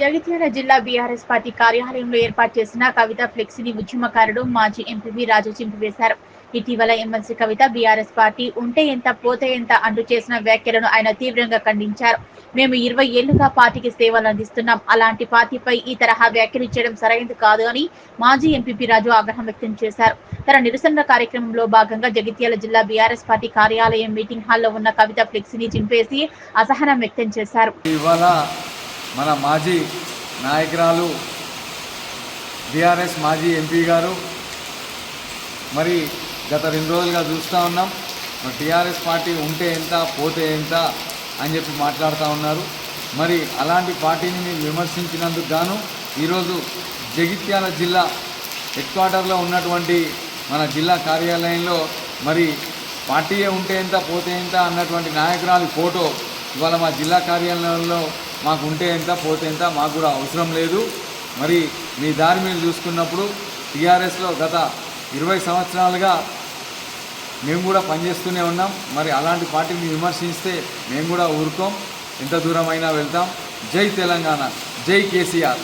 జగిత్యాల జిల్లా BRS party కార్యాలయంలో ఏర్పాటు చేసిన కవిత ఫ్లెక్సీని ఉద్యమకారుడు మాజీ ఎంపీ రాజు చింపివేశారు. ఇటీవల ఎమ్మెల్సీ కవిత బీఆర్ఎస్ పార్టీ ఉంటే ఎంత పోతే ఎంత అంటూ చేసిన వ్యాఖ్యలను ఆయన తీవ్రంగా ఖండించారు. మేము ఇరవై ఏళ్ళుగా పార్టీకి సేవలు అందిస్తున్నాం. అలాంటి పార్టీపై ఈ తరహా వ్యాఖ్యలు చేయడం సరైనది కాదు అని మాజీ ఎంపీపీ రాజు ఆగ్రహం వ్యక్తం చేశారు. తన నిరసన కార్యక్రమంలో భాగంగా జగిత్యాల జిల్లా బీఆర్ఎస్ పార్టీ కార్యాలయం మీటింగ్ హాల్లో ఉన్న కవిత ఫ్లెక్సీని చింపేసి అసహనం వ్యక్తం చేశారు. మన మాజీ నాయకురాలు బీఆర్ఎస్ మాజీ ఎంపీ గారు. మరి గత రెండు రోజులుగా చూస్తూ ఉన్నాం. మరి టీఆర్ఎస్ పార్టీ ఉంటే ఎంత పోతే ఎంత అని చెప్పి మాట్లాడుతూ ఉన్నారు. మరి అలాంటి పార్టీని మేము విమర్శించినందుకు గాను ఈరోజు జగిత్యాల జిల్లా హెడ్ క్వార్టర్లో ఉన్నటువంటి మన జిల్లా కార్యాలయంలో మరి పార్టీయే ఉంటే ఎంత పోతే ఎంత అన్నటువంటి నాయకురాలి ఫోటో ఇవాళ మా జిల్లా కార్యాలయంలో మాకు ఉంటే ఎంత పోతే ఎంత మాకు కూడా అవసరం లేదు. మరి మీ దారి మీరు చూసుకున్నప్పుడు టీఆర్ఎస్లో గత ఇరవై సంవత్సరాలుగా మేము కూడా పనిచేస్తూనే ఉన్నాం. మరి అలాంటి పార్టీని విమర్శిస్తే మేము కూడా ఊరుకోం. ఎంత దూరమైనా వెళ్తాం. జై తెలంగాణ. జై కేసీఆర్.